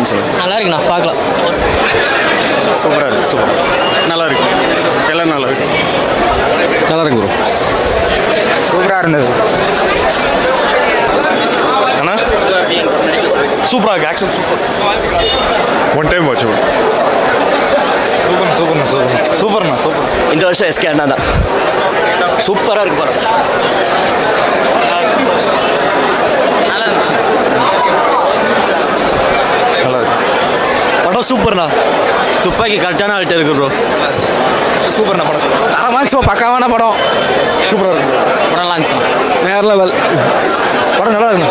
இருந்துச்சு. நல்லா இருக்குண்ணா பார்க்கலாம் சூப்பராக இருக்கு சூப்பர். நல்லா இருக்கு. எல்லாம் நல்லா இருக்கு. நல்லா இருக்கு ப்ரோ சூப்பராக இருந்தது. அண்ணா? சூப்பராக இருக்கு action super. One time watch super சூப்பர்ண்ணா சூப்பர் சூப்பர்ண்ணா. சூப்பர் இந்த வருஷம் எஸ்கே அண்ணா தான். சூப்பராக இருக்கு படம் நல்லா இருந்துச்சு நல்லா இருக்கு படம் சூப்பர்ண்ணா துப்பாக்கி கரெக்டான ஆள்கிட்ட இருக்கு ப்ரோ சூப்பர்ண்ணா படம் தரமான சும்மா பக்காவான படம் சூப்பராக இருக்கு படம் நல்லா இருந்துச்சு வேற லெவல் படம் நல்லா இருக்குண்ணா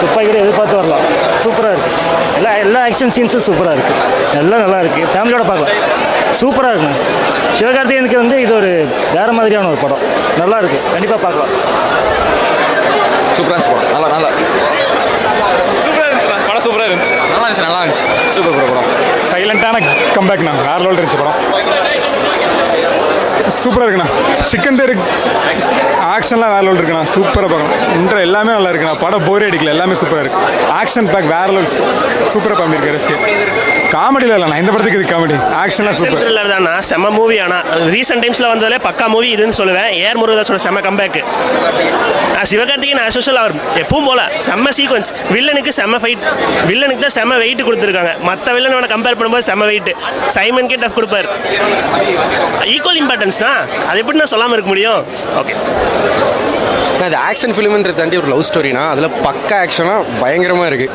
துப்பாக்கியோட எதிர்பார்த்து வரலாம் சூப்பராக இருக்குது எல்லா எல்லா ஆக்ஷன் சீன்ஸும் சூப்பராக இருக்குது எல்லாம் நல்லா இருக்குது ஃபேமிலியோட பார்க்கலாம். சூப்பராக இருக்குண்ணா. சிவகார்த்திகேயனுக்கு வந்து இது ஒரு வேறு மாதிரியான ஒரு படம். நல்லா இருக்குது கண்டிப்பாக பார்க்கலாம். சூப்பராக இருந்துச்சு படம். நல்லா நல்லா. சூப்பராக இருந்துச்சுண்ணா படம். சூப்பராக இருந்துச்சு. நல்லா இருந்துச்சு நல்லா இருந்துச்சு. சூப்பர் ப்ரோ படம். சைலண்டான கம்பேக்ண்ணா வேற லெவல் இருந்துச்சு படம். சூப்பராக இருக்குண்ணா. சிக்கந்தர் ஆக்ஷன்லாம் வேற லெவல் இருக்குண்ணா. சூப்பராக படம். இன்ட்ரோ எல்லாமே நல்லா இருக்குண்ணா. படம் போரே அடிக்கல. எல்லாமே சூப்பராக இருக்கு. ஆக்ஷன் பேக் வேற லெவல் சூப்பராக பண்ணியிருக்காரு எஸ்கே காமெடியில் இல்லைண்ணா இந்த படத்துக்கு இது காமெடி ஆக்ஷன்லாம் சூப்பர் த்ரில்லர் தானா செம்ம மூவி ஆனால் ரீசெண்ட் டைம்ஸில் வந்ததுலே பக்கா மூவி இதுன்னு சொல்லுவேன். ஏர் முருகதாஸோட செம்ம கம்பேக்கு சிவகார்த்திகேயன் ஆஸ் யூஷுவல் அவர் எப்பவும் போல செம்ம சீக்வன்ஸ் வில்லனுக்கு செம்ம ஃபைட் வில்லனுக்கு தான் செம்ம வெயிட் கொடுத்துருக்காங்க. மற்ற வில்லனோட கம்பேர் பண்ணும்போது செம்ம வெயிட் சைமன் கே டஃப் கொடுப்பார். ஈக்குவல் இம்பார்ட்டன்ஸ்னா அது எப்படி நான் சொல்லாமல் இருக்க முடியும்? ஓகே இது ஆக்ஷன் ஃபிலிம்ன்றது தாண்டி ஒரு லவ் ஸ்டோரினா அதில் பக்கா ஆக்ஷனாக பயங்கரமாக இருக்குது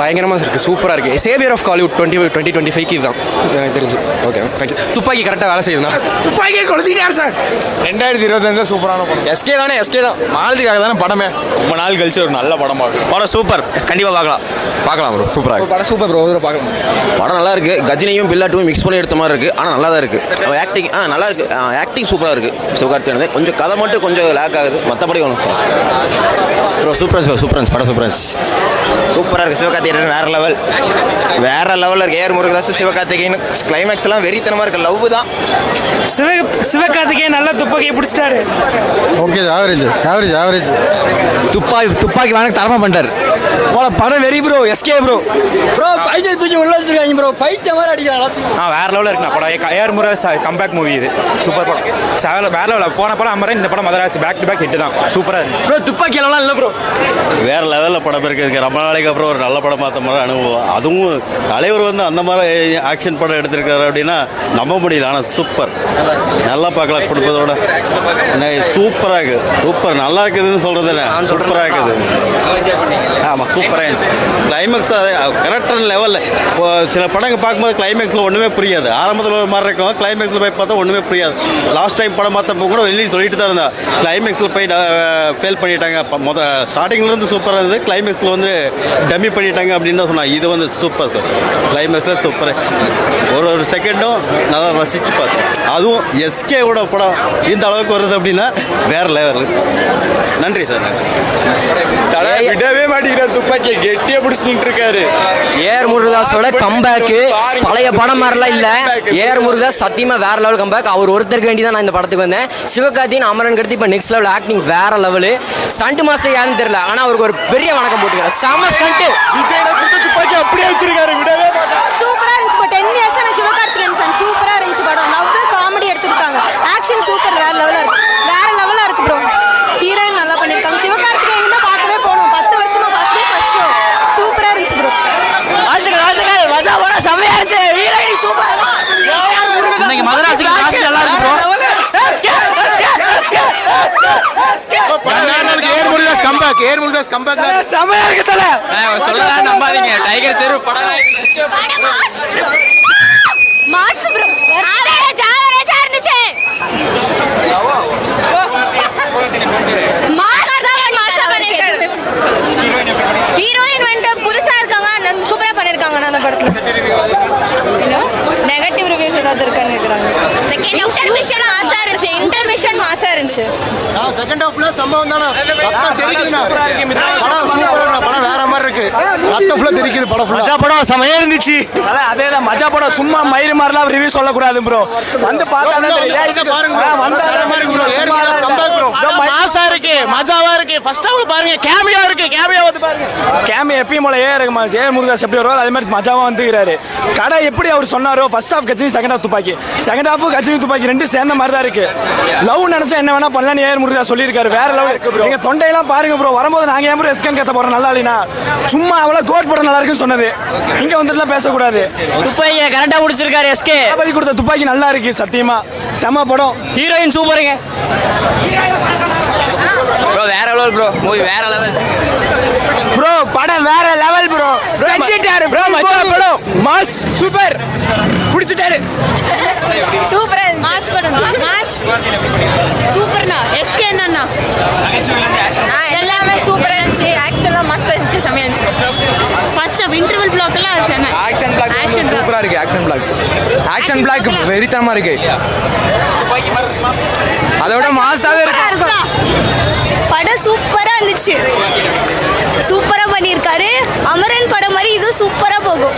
பயங்கரமாக இருக்குது சூப்பராக இருக்குது saviour of Kollywood twenty twenty twenty ஃபைவ்க்கு இதுதான். எனக்கு தெரிஞ்சு. ஓகே தேங்க்யூ துப்பாக்கி கரெக்டாக வேலை செய்யுதுண்ணா. துப்பாக்கியை கொளுத்திட்டார் சார். ரெண்டாயிரத்தி இருபத்தஞ்சு சூப்பரான படம். எஸ்கே தானே எஸ்கே தான். மாலதிக்காக தானே படமே. ரொம்ப நாள் கழிச்சு ஒரு நல்ல படம் பார்க்கலாம் படம் சூப்பர் கண்டிப்பாக பார்க்கலாம். பார்க்கலாம் ப்ரோ சூப்பராக படம் சூப்பர் ப்ரோ பார்க்கலாம். படம் நல்லா இருக்கு. கஜினியும் பில்லாட்டுவும் மிக்ஸ் பண்ணி எடுத்த மாதிரி இருக்கு. ஆனால் நல்லா தான் இருக்கு. ஆக்டிங் ஆ நல்லா இருக்கு. ஆக்டிங் சூப்பராக இருக்கு. சிவகார்த்திகேயன் கொஞ்சம் கதை மட்டும் கொஞ்சம் லேக் ஆகுது. மற்றபடி ஒன்றும் sir bro super bro super படம் சூப்பர் சூப்பராக இருக்கு சிவகார்த்திகேயன் வேற லெவல் வேற லெவலில் இருக்கு ஏஆர் முருகதாஸ் சிவகார்த்திகேயன் கிளைமேக்ஸ் எல்லாம் வெறித்தனமாக இருக்கு. லவ் தான். சிவ சிவகார்த்திகேயன் நல்லா துப்பாக்கியை பிடிச்சிட்டாரு. ஓகே ஆவரேஜ் ஆவரேஜ் ஆவரேஜ் துப்பாக்கி துப்பாக்கி வாங்க தரமா பண்ணிட்டார். போல படம் very bro SK bro bro பைசா தூக்கி உள்ள வச்சிருக்காங்க ப்ரோ பைசா மாதிரி அடிக்கிறாங்க ஆ வேற லெவலில் இருக்குண்ணா படம். A R Muruga comeback movie இது. சூப்பர் படம். வேற லெவலில் போன படம் அம்மரன் இந்த படம் Madharaasi. Back to back hit தான். சூப்பராக இருந்துச்சு. ப்ரோ துப்பாக்கி எல்லாம் இல்லை ப்ரோ வேற லெவலில் படம் இருக்குதுங்க ரொம்ப நாளைக்கு அப்புறம் ஒரு நல்ல படம் பார்த்த மாதிரி அனுபவம். அதுவும் தலைவர் வந்து அந்த மாதிரி ஆக்ஷன் படம் எடுத்திருக்காரு அப்படின்னா நம்ப முடியல. ஆனால் சூப்பர் நல்லா பார்க்கலாம் குடும்பத்தோட சூப்பராக இருக்குது சூப்பர் நல்லா இருக்குதுன்னு சொல்கிறது சூப்பராக இருக்குது. ஆமாம் சூப்பராக கிளைமேக்ஸ் கரெக்டான லெவலில் இப்போ சில படங்க பார்க்கும்போது கிளைமேக்ஸில் ஒன்றுமே புரியாது. ஆரம்பத்தில் ஒரு மாதிரி இருக்கும். கிளைமேக்ஸில் போய் பார்த்தா ஒன்றுமே புரியாது. லாஸ்ட் டைம் படம் பார்த்தப்போ கூட வெளியே சொல்லிட்டு தான் இருந்தா. கிளைமேக்ஸில் போய் ஃபெயில் பண்ணிட்டாங்க. அப்ப முத ஸ்டார்டிங்லேருந்து சூப்பராக இருந்தது. கிளைமேக்ஸில் வந்து டம்மி பண்ணிட்டாங்க அப்படின்னு தான் சொன்னாங்க. இது வந்து சூப்பர் சார் கிளைமேக்ஸில் சூப்பர் ஒரு ஒரு செகண்டும் நல்லா ரசித்து பார்த்தேன் அதுவும் எஸ்கேவோட படம் இந்த அளவுக்கு வருது அப்படின்னா வேற லெவல் நன்றி சார் நன்றி விடவே மாட்டேங்கிறார். துப்பாக்கியை கெட்டியாக பிடிச்சிட்டு இருக்காரு ஏஆர் முருகதாஸோட கம்பேக்கு பழைய படம் மாதிரிலாம் இல்ல. ஏஆர் முருகதாஸ் சத்தியமா வேற லெவல் கம்பேக் அவர் ஒருத்தருக்கு வேண்டி தான் நான் இந்த படத்துக்கு வந்தேன். சிவகார்த்தியின் அமரன் கருத்து இப்போ நெக்ஸ்ட் லெவல் ஆக்டிங் வேற லெவலு ஸ்டண்ட் மாஸ்டர் யாருன்னு தெரியல ஆனா அவருக்கு ஒரு பெரிய வணக்கம் போட்டுக்கிறேன் செம ஸ்டண்ட் விஜயோட கொடுத்த துப்பாக்கி அப்படியே வச்சிருக்காரு விடவே சூப்பரா இருந்துச்சு இப்போ டென் இயர்ஸ் நான் சிவகார்த்திகேயன் ஃபேன் சூப்பரா இருந்துச்சு படம். லவ் காமெடி எடுத்திருக்காங்க. ஆக்ஷன் சூப்பர் வேற லெவலா இருக்கு. வேற லெவலா இருக்கு ப்ரோ ஹீரோயின் நல்லா பண்ணிருக்காங்க. சிவகார்த்திகேயன் தான் பார்க்கவே போகணும் பத்து வருஷமா ஃபர்ஸ்ட் டே ஃபர்ஸ்ட் ஷோ சூப்பரா இருந்துச்சு ப்ரோ வாழ்த்துக்கள் வாழ்த்துக்கள் மஜா போட செம்மையா இருந்துச்சு வீரடி சூப்பர் இன்னைக்கு மதராசிக்கு காசு நல்லா இருக்கு ஏர் கம்பேக் ஏர் முருகாஸ் கம்பேக் செம்மையா இருக்கு தல சொல்லலாம் நம்பாதீங்க டைகர் தெரு படம் மாசு ப்ரோ ஆவரேஜ் ஆவரேஜா இருந்துச்சு மாசா மாசா பண்ணிருக்காரு ஹீரோயின் வந்துட்டு புதுசா இருக்காங்க சூப்பரா பண்ணிருக்காங்க அந்த படத்துல நெகட்டிவ் ரிவ்யூஸ் ஏதாவது இருக்கான்னு கேக்குறாங்க செகண்ட் இன்டர்மிஷன் மாசா இருந்துச்சு இன்டர்மிஷன் மாசா இருந்துச்சு செகண்ட் ஹாஃப்ல சம்பவம் தானே. ரத்தம் தெரிக்குதுண்ணா படம் சூப்பரா படம் வேற மாதிரி இருக்கு ரத்தம் ஃபுல்லா தெரிக்குது படம் ஃபுல்லா மஜா படம் செமையா இருந்துச்சு. அதே தான் மஜா படம் சும்மா மயிறு மாதிரிலாம் ரிவ்யூ சொல்லக்கூடாது ப்ரோ வந்து பார்த்தா பாருங்க வந்தா வேற மாதிரி இருக்கு. மாசா இருக்கு. மஜாவா இருக்கு. ஃபர்ஸ்ட் ஹாஃப் பாருங்க. கேமியா இருக்கு. கேமியா வந்து பாருங்க. கேமி எப்பயும் போல ஏ இருக்குமா ஏ முருகாஸ் எப்படி வருவார்? அதே மாதிரி மஜாவா வந்துக்கிறாரு. கடை எப்படி அவர் சொன்னாரோ first half Kaththi second half Thuppakki. Second half Kaththi Thuppakki ரெண்டு சேர்ந்த மாதிரி தான் இருக்கு. லவ் நினைச்சா என்ன வேணா பண்ணலாம்னு ஏ முருகா சொல்லியிருக்காரு. வேற லவ் எங்க தொண்டையெல்லாம் பாருங்க ப்ரோ வரும்போது நாங்க ஏன் ப்ரோ எஸ்கன் கத்த போறோம்? நல்லா இல்லைனா சும்மா அவ்வளோ கோட் படம் நல்லா இருக்குன்னு சொன்னது. இங்க வந்துட்டுலாம் பேசக்கூடாது. துப்பாக்கியை கரெக்டாக முடிச்சிருக்காரு எஸ்கே தளபதி கொடுத்த துப்பாக்கி நல்லா இருக்கு சத்தியமா. செம படம். ஹீரோயின் சூப்பருங்க ப்ரோ வேற லெவல் ப்ரோ மூவி வேற லெவல் ப்ரோ படம் வேற லெவல் ப்ரோ செஞ்சிட்டாரு ப்ரோ மச்சான் படம் மாஸ் சூப்பர் பிடிச்சிட்டாரு. சூப்பரா மாஸ் படம். மாஸ் சூப்பர்ண்ணா எஸ்கே அண்ணா எல்லாமே சூப்பரா இருந்துச்சு. ஆக்ஷன்லாம் மஸ்த் இருந்துச்சு. செமையா இருந்துச்சு. ஃபர்ஸ்ட் இன்டர்வல் பிளாக்லாம் செம. ஆக்ஷன் பிளாக் ஆக்ஷன் சூப்பராக இருக்கு ஆக்ஷன் பிளாக் ஆக்ஷன் பிளாக் வெறித்தனமாக இருக்கு. அதோட மாசாவே இருக்கு படம் சூப்பரா இருந்துச்சு. சூப்பரா பண்ணியிருக்காரு. அமரன் படம் மாதிரி இதுவும் சூப்பரா போகும்.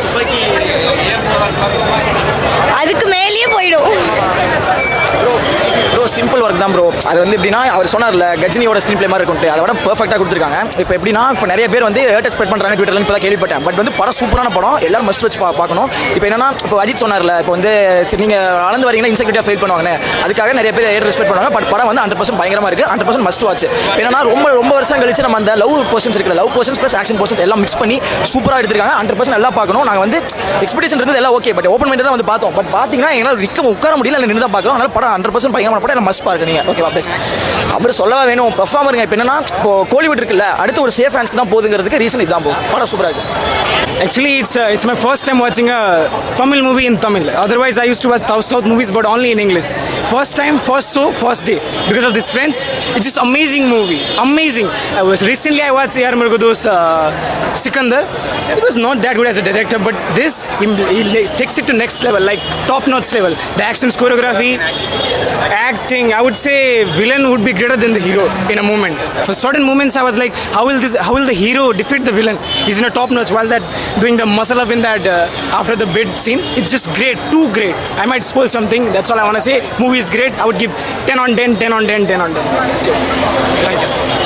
சிம்பிள் ஒர்க் தான் ப்ரோ அது வந்து எப்படின்னா அவர் சொன்னார்ல கஜினியோட ஸ்க்ரீன் பிளே மாதிரி இருக்கும்ட்டு. அதை விட பெர்ஃபெக்டாக கொடுத்துருக்காங்க. இப்போ எப்படின்னா இப்போ நிறைய பேர் வந்து ஹேட் எக்ஸ்பெக்ட் பண்ணுறாங்க ட்விட்டர்லாம் இப்போ தான் கேள்விப்பட்டேன். பட் வந்து படம் சூப்பரான படம். எல்லாரும் மஸ்ட் வச்சு பா பார்க்கணும். இப்போ என்னன்னா இப்போ அஜித் சொன்னார்ல இப்போ வந்து சரி நீங்கள் வளர்ந்து வரீங்கன்னா இன்செக்யூரிட்டியாக ஃபீல் பண்ணுவாங்க அதுக்காக நிறைய பேர் ஹேட் ரெஸ்பெக்ட் பண்ணுவாங்க. பட் படம் வந்து ஹண்ட்ரட் பர்சன்ட் பயங்கரமாக இருக்குது ஹண்ட்ரட் பர்சன்ட் மஸ்ட் வாட்ச் என்னன்னா ரொம்ப ரொம்ப வருஷம் கழிச்சு நம்ம அந்த லவ் போர்ஷன்ஸ் இருக்குது love portions plus action portions எல்லாம் மிக்ஸ் பண்ணி சூப்பராக எடுத்திருக்காங்க. ஹண்ட்ரட் பர்சன்ட் எல்லாம் பார்க்கணும். நாங்கள் வந்து எக்ஸ்பெக்டேஷன் இருந்தது எல்லாம் ஓகே பட் ஓப்பன் மைண்ட் தான் வந்து பார்த்தோம். பட் பார்த்தீங்கன்னா எங்களால் நிற்க உட்கார முடியல நின்று தான் பார்க்கலாம் அதனால் படம் ஹண்ட்ரட் பர்சன்ட் பயங்கரமான படம். எல்லாம் மஸ்ட் பாருங்க நீங்கள் ஓகேவா ப்ளஸ் அவர் சொல்லவா வேணும் பெர்ஃபார்மருங்க இப்போ என்னன்னா இப்போ கோலிவுட் இருக்குல்ல அடுத்து ஒரு சேஃப் ஃபேன்ஸ்க்கு தான் போதுங்கிறதுக்கு ரீசன் இதுதான் போகும். படம் சூப்பராக இருக்குது Actually, it's uh, it's my first time watching a Tamil movie in Tamil. Otherwise, I used to watch South movies, but only in English. First time, first show, first day. Because of this friends, it's just amazing movie. Amazing. I was recently I watched A.R. Murgudu's uh, Sikandar. It was not that good as a director, but this he, he takes it to next level, like top notch level. The action choreography, acting. I would say villain would be greater than the hero in a moment. For certain moments, I was like, how will this? How will the hero defeat the villain? He's in a top notch. While that doing the muscle up in that uh, after the bid scene, it's just great, too great. I might spoil something. That's all I want to say. Movie is great. I would give 10 on 10, 10 on 10, 10 on 10. So, thank you.